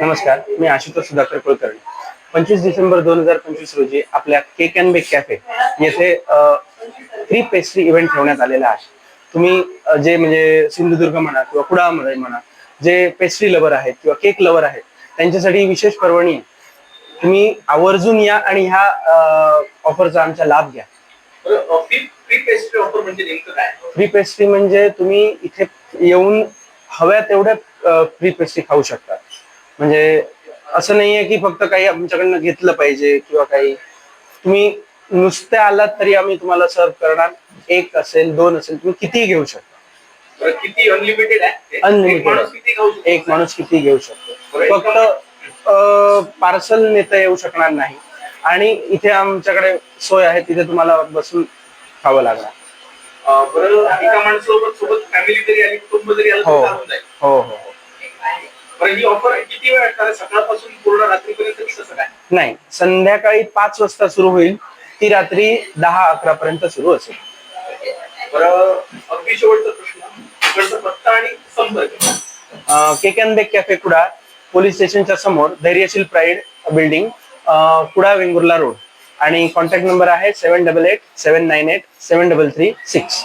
नमस्कार मी आशुतोष सुधाकर कुलकर्णी. पंचवीस डिसेंबर दोन हजार पंचवीस रोजी आपल्या केक अँड बेक कॅफे येथे फ्री पेस्ट्री इव्हेंट ठेवण्यात आलेला आहे. तुम्ही जे म्हणजे सिंधुदुर्ग म्हणा किंवा कुडाळमध्ये म्हणा जे पेस्ट्री लवर आहेत किंवा केक लवर आहेत त्यांच्यासाठी विशेष पर्वणी आहे. तुम्ही आवर्जून या आणि ह्या ऑफरचा आमचा लाभ घ्या. फ्री म्हणजे फ्री पेस्ट्री म्हणजे तुम्ही इथे येऊन हव्या तेवढ्या फ्री पेस्ट्री खाऊ शकता. म्हणजे असं नाहीये की फक्त काही आमच्याकडनं घेतलं पाहिजे किंवा काही. तुम्ही नुसते आलात तरी आम्ही तुम्हाला सर्व करणार. एक असेल दोन असेल तुम्ही कितीही घेऊ शकता. किती अनलिमिटेड आहे? Unlimited. एक माणूस आहे. किती किती घेऊ शकतो? फक्त पार्सल नेता येऊ शकणार नाही. आणि इथे आमच्याकडे सोय आहे तिथे तुम्हाला बसून खावं लागणार. बरं एका माणसासोबत सोबत फॅमिली जरी आली कुटुंब जरी आलं हो. हो हो बरं ही ऑफर किती वेळ असणार? सकाळपासून पूर्ण रात्रीपर्यंत की कसं काय नाही संध्याकाळी पाच वाजता सुरू होईल. ती रात्री दहा अकरा पर्यंत सुरू असेल. बरं अगदी शेवटचा प्रश्न. इकडचा पत्ता आणि संपर्क. Cake and bake cafe Kuda police स्टेशनच्या समोर Dhairyasheel pride building Kuda Vengurla road. आणि कॉन्टॅक्ट नंबर आहे seven double eight seven nine eight seven double three six